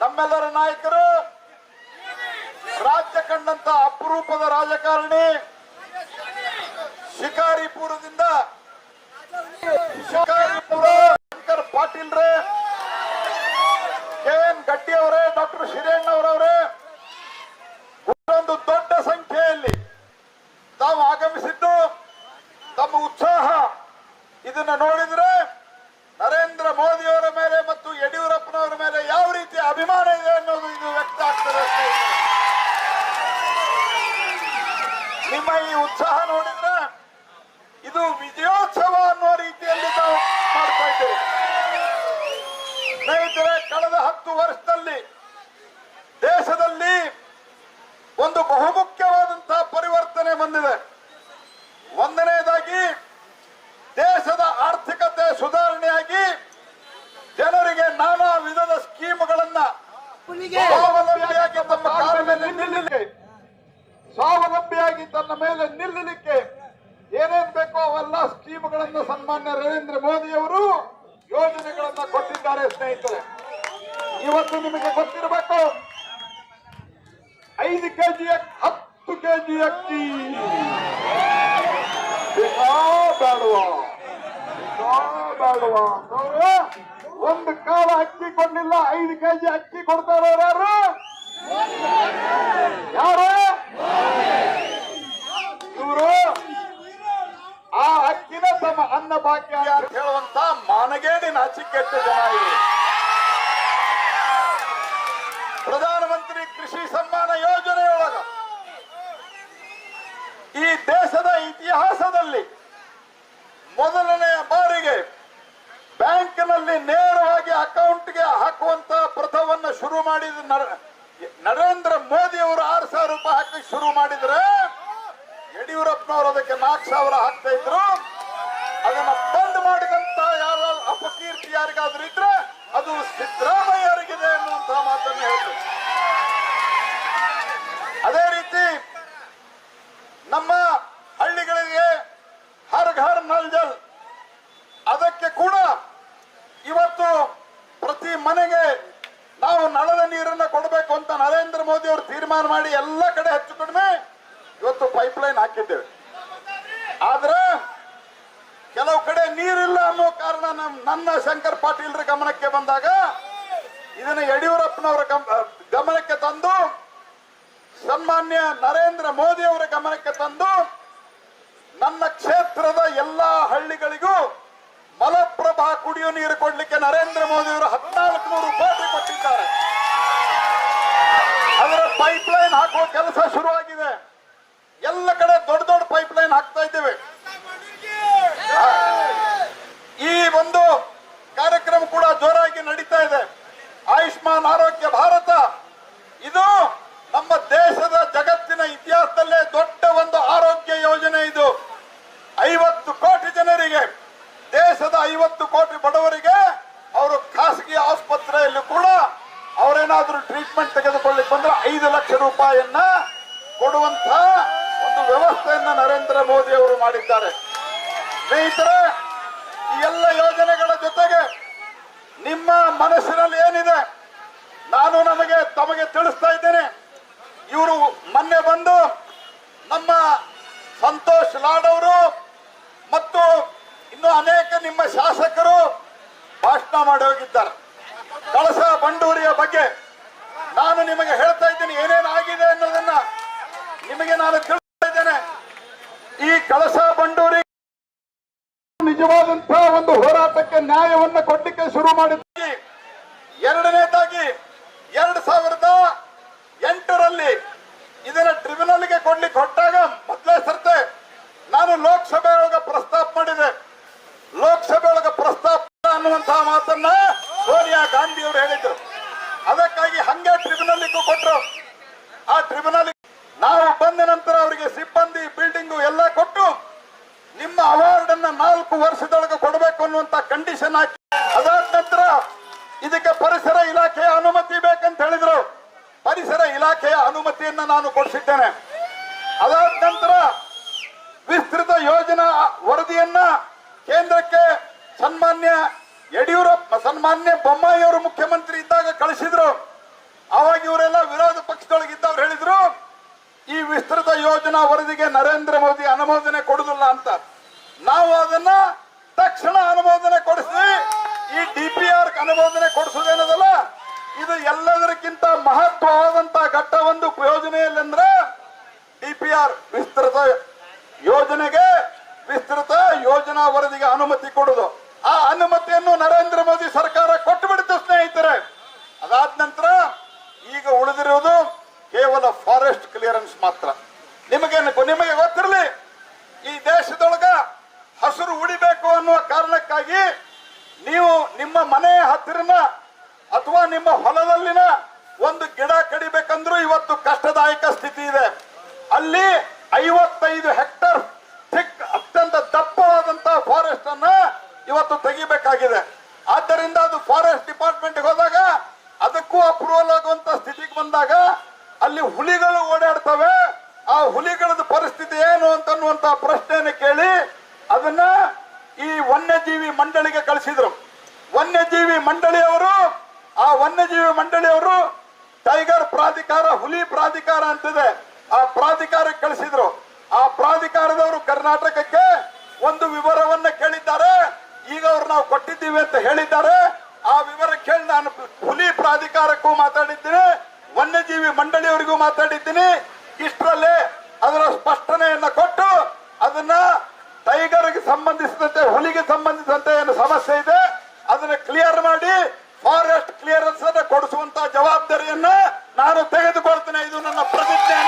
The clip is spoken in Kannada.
ನಮ್ಮೆಲ್ಲರ ನಾಯಕರು, ರಾಜ್ಯ ಕಂಡಂತ ಅಪರೂಪದ ರಾಜಕಾರಣಿ, ಶಿಕಾರಿಪುರದಿಂದ ಶಿಕಾರಿಪುರ ಶಂಕರ್ ಪಾಟೀಲ್ ರೇ ಕೆ ಎನ್ ಗಟ್ಟಿ ಅವರೇ, ಡಾಕ್ಟರ್ ಶಿರೇಣ್ಣ ಅವರವರೇ ಒಂದು ದೊಡ್ಡ ಸಂಖ್ಯೆಯಲ್ಲಿ ತಾವು ಆಗಮಿಸಿದ್ದು, ತಮ್ಮ ಉತ್ಸಾಹ ಇದನ್ನ ನೋಡಿದ್ರೆ ನರೇಂದ್ರ ಮೋದಿಯವರ ಮೇಲೆ ಮತ್ತು ಯಡಿಯೂರಪ್ಪನವರ ಮೇಲೆ ಯಾವ ರೀತಿ ಅಭಿಮಾನ ಇದೆ ಅನ್ನೋದು ಇದು ವ್ಯಕ್ತ ಆಗ್ತದೆ ಸ್ನೇಹಿತರೆ. ನಿಮ್ಮ ಈ ಉತ್ಸಾಹ ನೋಡಿದ್ರೆ ಇದು ವಿಜಯೋತ್ಸವ ಅನ್ನೋ ರೀತಿಯಲ್ಲಿ ನಾವು ಮಾಡ್ತಾ ಇದ್ದೇವೆ ಸ್ನೇಹಿತರೆ ಕಳೆದ ಹತ್ತು ವರ್ಷದಲ್ಲಿ ದೇಶದಲ್ಲಿ ಒಂದು ಬಹುಮುಖ್ಯವಾದಂತಹ ಪರಿವರ್ತನೆ ಬಂದಿದೆ. ಒಂದನೇದಾಗಿ ದೇಶದ ಆರ್ಥಿಕತೆ ಸುಧಾರಣೆಯಾಗಿ ಜನರಿಗೆ ನಾನಾ ವಿಧದ ಸ್ಕೀಮ್ಗಳನ್ನ ಸ್ವಾವಲಂಬಿಯಾಗಿ ತಮ್ಮ ಕಾಲ ಮೇಲೆ ನಿಲ್ಲಲಿಕ್ಕೆ ಸ್ವಾವಲಂಬಿಯಾಗಿ ತನ್ನ ಮೇಲೆ ನಿಲ್ಲಲಿಕ್ಕೆ ಏನೇನ್ ಬೇಕೋ ಅವೆಲ್ಲ ಸ್ಕೀಮ್ಗಳನ್ನು ಸನ್ಮಾನ್ಯ ನರೇಂದ್ರ ಮೋದಿ ಅವರು ಯೋಜನೆಗಳನ್ನ ಕೊಟ್ಟಿದ್ದಾರೆ ಸ್ನೇಹಿತರೆ. ಇವತ್ತು ನಿಮಗೆ ಗೊತ್ತಿರಬೇಕು, ಐದು ಕೆಜಿ ಹತ್ತು ಕೆಜಿ ಅಕ್ಕಿ. ಒಂದು ಕಾಲ ಅಕ್ಕಿ ಕೊಡ್ಲಿಲ್ಲ, ಐದು ಕೆಜಿ ಅಕ್ಕಿ ಕೊಡ್ತಾರ ಯಾರು ಯಾರು ಇವರು ಆ ಅನ್ನ ಭಾಗ್ಯ ಅಂತ ಹೇಳುವಂತ ಮಾನಗೇಡಿ ನಾಚಿಕೆಟ್ಟ ಜನ ಪ್ರಧಾನಮಂತ್ರಿ ಕೃಷಿ ಸಮ್ಮಾನ ಯೋಜನೆಯೊಳಗ ಈ ದೇಶದ ಇತಿಹಾಸದಲ್ಲಿ ಮೊದಲನೆಯ ಬಾರಿಗೆ ಬ್ಯಾಂಕ್ನಲ್ಲಿ ನೇರವಾಗಿ ಅಕೌಂಟ್ಗೆ ಹಾಕುವಂತ ಪ್ರಥವನ್ನ ಶುರು ಮಾಡಿದ ನರೇಂದ್ರ ಮೋದಿ ಅವರು ಆರು ಸಾವಿರ ರೂಪಾಯಿ ಹಾಕಿ ಶುರು ಮಾಡಿದ್ರೆ ಯಡಿಯೂರಪ್ಪನವರು ಅದಕ್ಕೆ ನಾಲ್ಕು ಸಾವಿರ ಹಾಕ್ತಾ ಇದ್ರು. ಅದನ್ನ ಬಂದ್ ಮಾಡಿದಂತ ಯಾರ? ಅಪಕೀರ್ತಿ ಯಾರಿಗಾದ್ರೂ ಇದ್ರೆ ಅದು ಸಿದ್ದರಾಮಯ್ಯರಿಗಿದೆ ಅನ್ನುವಂತಹ ಮಾತನ್ನು ಹೇಳಿದ್ರು ಅದೇ ರೀತಿ ನಮ್ಮ ಹಳ್ಳಿಗಳಿಗೆ ಹರ್ ಘರ್ ನಲ್ ಜಲ್ ಅದಕ್ಕೆ ಕೂಡ ಇವತ್ತು ಪ್ರತಿ ಮನೆಗೆ ನಾವು ನಳದ ನೀರನ್ನ ಕೊಡಬೇಕು ಅಂತ ನರೇಂದ್ರ ಮೋದಿ ಅವರು ತೀರ್ಮಾನ ಮಾಡಿ ಎಲ್ಲ ಕಡೆ ಹೆಚ್ಚು ಕಡಿಮೆ ಇವತ್ತು ಪೈಪ್ಲೈನ್ ಹಾಕಿದ್ದೇವೆ. ಆದ್ರೆ ಕೆಲವು ಕಡೆ ನೀರಿಲ್ಲ ಅನ್ನೋ ಕಾರಣ ನನ್ನ ಶಂಕರ್ ಪಾಟೀಲ್ರ ಗಮನಕ್ಕೆ ಬಂದಾಗ ಇದನ್ನ ಯಡಿಯೂರಪ್ಪನವರ ಗಮ- ಗಮನಕ್ಕೆ ತಂದು ಸನ್ಮಾನ್ಯ ನರೇಂದ್ರ ಮೋದಿ ಅವರ ಗಮನಕ್ಕೆ ತಂದು ನನ್ನ ಕ್ಷೇತ್ರದ ಎಲ್ಲಾ ಹಳ್ಳಿಗಳಿಗೂ ಮಲಪ್ರಭಾ ಕುಡಿಯೋ ನೀರು ಕೊಡ್ಲಿಕ್ಕೆ ನರೇಂದ್ರ ಮೋದಿ ಅವರು ಹದಿನಾಲ್ಕು ನೂರು ಕೋಟಿ ಕೊಟ್ಟಿದ್ದಾರೆ. ಅದರ ಪೈಪ್ಲೈನ್ ಹಾಕುವ ಕೆಲಸ ಶುರುವಾಗಿದೆ ಎಲ್ಲ ಕಡೆ ದೊಡ್ಡ ದೊಡ್ಡ ಪೈಪ್ಲೈನ್ ಹಾಕ್ತಾ ಇದ್ದೇವೆ ಈ ಒಂದು ಕಾರ್ಯಕ್ರಮ ಕೂಡ ಜೋರಾಗಿ ನಡೀತಾ ಇದೆ. ಆಯುಷ್ಮಾನ್ ಆರೋಗ್ಯ ಭಾರತ, ಇದು ನಮ್ಮ ದೇಶದ ಜಗತ್ತಿನ ಇತಿಹಾಸದಲ್ಲೇ ದೊಡ್ಡ ಒಂದು ಆರೋಗ್ಯ ಯೋಜನೆ ಇದು. ಐವತ್ತು ಕೋಟಿ ಜನರಿಗೆ, ದೇಶದ ಐವತ್ತು ಕೋಟಿ ಬಡವರಿಗೆ ಅವರು ಖಾಸಗಿ ಆಸ್ಪತ್ರೆಯಲ್ಲಿ ಕೂಡ ಅವರೇನಾದ್ರೂ ಟ್ರೀಟ್ಮೆಂಟ್ ತೆಗೆದುಕೊಳ್ಳಿಕ್ಕೆ ಬಂದ್ರೆ ಐದು ಲಕ್ಷ ರೂಪಾಯಿಯನ್ನ ಕೊಡುವಂತ ಒಂದು ವ್ಯವಸ್ಥೆಯನ್ನ ನರೇಂದ್ರ ಮೋದಿ ಅವರು ಮಾಡಿದ್ದಾರೆ. ಸ್ನೇಹಿತರೆ, ಈ ಎಲ್ಲ ಯೋಜನೆಗಳ ಜೊತೆಗೆ ನಿಮ್ಮ ಮನಸ್ಸಿನಲ್ಲಿ ಏನಿದೆ, ನಾನು ನಮಗೆ ತಮಗೆ ತಿಳಿಸ್ತಾ ಇದ್ದೇನೆ. ಇವರು ಮೊನ್ನೆ ಬಂದು ನಮ್ಮ ಸಂತೋಷ್ ಲಾಡ್ ಅವರು ಮತ್ತು ಇನ್ನು ಅನೇಕ ನಿಮ್ಮ ಶಾಸಕರು ಭಾಷಣ ಮಾಡಿ ಹೋಗಿದ್ದಾರೆ. ಕಳಸ ಬಂಡೂರಿಯ ಬಗ್ಗೆ ನಾನು ನಿಮಗೆ ಹೇಳ್ತಾ ಇದ್ದೀನಿ, ಏನೇನು ಆಗಿದೆ ಅನ್ನೋದನ್ನ ನಿಮಗೆ ನಾನು ತಿಳಿಸ್ತಾ ಇದ್ದೇನೆ. ಈ ಕಳಸ ಬಂಡೂರಿ ನಿಜವಾದಂತಹ ಒಂದು ಹೋರಾಟಕ್ಕೆ ನ್ಯಾಯವನ್ನು ಕೊಡ್ಲಿಕ್ಕೆ ಶುರು ಮಾಡಿದ್ವಿ ಎರಡನೇದಾಗಿ ಎರಡು ಸಾವಿರದ ಎಂಟರಲ್ಲಿ ಇದನ್ನ ಟ್ರಿಬ್ಯುನಲ್ಗೆ ಕೊಡ್ಲಿಕ್ಕೆ ಕೊಟ್ಟಾಗ ಮೊದಲೇ ಸರ್ತೆ ನಾನು ಲೋಕಸಭೆ ಒಳಗ ಪ್ರಸ್ತಾಪ ಮಾಡಿದೆ. ಲೋಕಸಭೆ ಒಳಗ ಪ್ರಸ್ತಾಪ ಅನ್ನುವಂತಹ ಮಾತನ್ನ ಸೋನಿಯಾ ಗಾಂಧಿ ಅವರು ಹೇಳಿದ್ರು. ಅದಕ್ಕಾಗಿ ಹಂಗೆ ಟ್ರಿಬ್ಯುನಲ್ಗೂ ಕೊಟ್ಟರು ಆ ಟ್ರಿಬ್ಯುನಲ್ ನಾವು ಬಂದ ನಂತರ ಅವರಿಗೆ ಸಿಬ್ಬಂದಿ ಬಿಲ್ಡಿಂಗು ಎಲ್ಲ ಕೊಟ್ಟು ನಿಮ್ಮ ಅವಾರ್ಡ್ ಅನ್ನ ನಾಲ್ಕು ವರ್ಷದೊಳಗೆ ಕೊಡಬೇಕು ಅನ್ನುವಂತ ಕಂಡೀಷನ್ ಹಾಕಿ. ಅದಾದ ನಂತರ ಇದಕ್ಕೆ ಪರಿಸರ ಇಲಾಖೆಯ ಅನುಮತಿ ಬೇಕಂತ ಹೇಳಿದ್ರು. ಪರಿಸರ ಇಲಾಖೆಯ ಅನುಮತಿಯನ್ನ ನಾನು ಕೊಡಿಸಿದ್ದೇನೆ. ಅದಾದ ನಂತರ ವಿಸ್ತೃತ ಯೋಜನಾ ವರದಿಯನ್ನ ಕೇಂದ್ರಕ್ಕೆ ಸನ್ಮಾನ್ಯ ಯಡಿಯೂರಪ್ಪ, ಸನ್ಮಾನ್ಯ ಬೊಮ್ಮಾಯಿ ಅವರು ಮುಖ್ಯಮಂತ್ರಿ ಇದ್ದಾಗ ಕಳಿಸಿದ್ರು. ಹೇಳಿದ್ರು ಈ ವಿಸ್ತೃತ ಯೋಜನಾ ವರದಿಗೆ ನರೇಂದ್ರ ಮೋದಿ ಅನುಮೋದನೆ ಕೊಡುದಿಲ್ಲ ಅಂತ. ನಾವು ಅದನ್ನ ತಕ್ಷಣ ಅನುಮೋದನೆ ಕೊಡಿಸಿ, ಈ ಡಿ ಪಿ ಆರ್ ಅನುಮೋದನೆ ಕೊಡಿಸೋದೇನದಲ್ಲ ಇದು ಎಲ್ಲದಕ್ಕಿಂತ ಮಹತ್ವವಾದಂತ ಘಟ್ಟ ಒಂದು ಯೋಜನೆಯಲ್ಲಿ ಅಂದ್ರೆ ಡಿ ಪಿ ಆರ್ ವಿಸ್ತೃತ ಯೋಜನೆಗೆ ವಿಸ್ತೃತ ಯೋಜನಾ ವರದಿಗೆ ಅನುಮತಿ ಕೊಡುದು ಆ ಅನುಮತಿಯನ್ನು ನರೇಂದ್ರ ಮೋದಿ ಸರ್ಕಾರ ಕೊಟ್ಟು ಬಿಡುತ್ತೆ ಸ್ನೇಹಿತರೆ. ಅದಾದ ನಂತರ ಈಗ ಉಳಿದಿರುವುದು ಕೇವಲ ಫಾರೆಸ್ಟ್ ಕ್ಲಿಯರೆನ್ಸ್ ಮಾತ್ರ. ನಿಮಗೆ ನಿಮಗೆ ಗೊತ್ತಿರಲಿ, ಈ ದೇಶದೊಳಗ ಹಸಿರು ಉಳಿಬೇಕು ಅನ್ನುವ ಕಾರಣಕ್ಕಾಗಿ ನೀವು ನಿಮ್ಮ ಮನೆಯ ಹತ್ತಿರನ ಅಥವಾ ನಿಮ್ಮ ಹೊಲದಲ್ಲಿನ ಒಂದು ಗಿಡ ಕಡಿಬೇಕಂದ್ರೂ ಇವತ್ತು ಕಷ್ಟದಾಯಕ ಸ್ಥಿತಿ ಇದೆ. ಅಲ್ಲಿ ಐವತ್ತೈದು ಹೆಕ್ಟರ್ ಥಿಕ್ ಅತ್ಯಂತ ದಪ್ಪವಾದಂತಹ ಫಾರೆಸ್ಟ್ ಅನ್ನ ಇವತ್ತು ತೆಗಿಬೇಕಾಗಿದೆ. ಆದ್ದರಿಂದ ಅದು ಫಾರೆಸ್ಟ್ ಡಿಪಾರ್ಟ್ಮೆಂಟ್ ಹೋದಾಗ ಅದಕ್ಕೂ ಅಪ್ರೂವಲ್ ಆಗುವಂತ ಸ್ಥಿತಿಗೆ ಬಂದಾಗ ಅಲ್ಲಿ ಹುಲಿಗಳು ಓಡಾಡ್ತವೆ. ಆ ಹುಲಿಗಳದ ಪರಿಸ್ಥಿತಿ ಏನು ಅಂತನ್ನುವಂತ ಪ್ರಶ್ನೆಯನ್ನು ಕೇಳಿ ಅದನ್ನ ಈ ವನ್ಯಜೀವಿ ಮಂಡಳಿಗೆ ಕಳಿಸಿದ್ರು. ವನ್ಯಜೀವಿ ಮಂಡಳಿಯವರು ಆ ವನ್ಯಜೀವಿ ಮಂಡಳಿಯವರು ಟೈಗರ್ ಪ್ರಾಧಿಕಾರ, ಹುಲಿ ಪ್ರಾಧಿಕಾರ ಅಂತಿದೆ. ಆ ಪ್ರಾಧಿಕಾರಕ್ಕೆ ಕಳಿಸಿದ್ರು. ಆ ಪ್ರಾಧಿಕಾರದವರು ಕರ್ನಾಟಕಕ್ಕೆ ಒಂದು ವಿವರವನ್ನ ಕೇಳಿದ್ದಾರೆ. ಈಗ ಅವ್ರು ನಾವು ಕೊಟ್ಟಿದ್ದೀವಿ ಅಂತ ಹೇಳಿದ್ದಾರೆ. ಆ ವಿವರ ಕೇಳಿ ನಾನು ಹುಲಿ ಪ್ರಾಧಿಕಾರಕ್ಕೂ ಮಾತಾಡಿದ್ದೀನಿ. ವನ್ಯಜೀವಿ ಮಂಡಳಿಯವರಿಗೂ ಮಾತಾಡಿದ್ದೀನಿ. ಇಷ್ಟರಲ್ಲೇ ಅದರ ಸ್ಪಷ್ಟನೆಯನ್ನ ಕೊಟ್ಟು ಅದನ್ನ ಟೈಗರ್ಗೆ ಸಂಬಂಧಿಸಿದಂತೆ, ಹುಲಿಗೆ ಸಂಬಂಧಿಸಿದಂತೆ ಏನು ಸಮಸ್ಯೆ ಇದೆ, ಅದನ್ನ ಕ್ಲಿಯರ್ ಮಾಡಿ ಫಾರೆಸ್ಟ್ ಕ್ಲಿಯರೆನ್ಸ್ ಅನ್ನ ಕೊಡಿಸುವಂತ ಜವಾಬ್ದಾರಿಯನ್ನ ನಾನು ತೆಗೆದುಕೊಳ್ತೇನೆ. ಇದು ನನ್ನ ಪ್ರತಿಜ್ಞೆ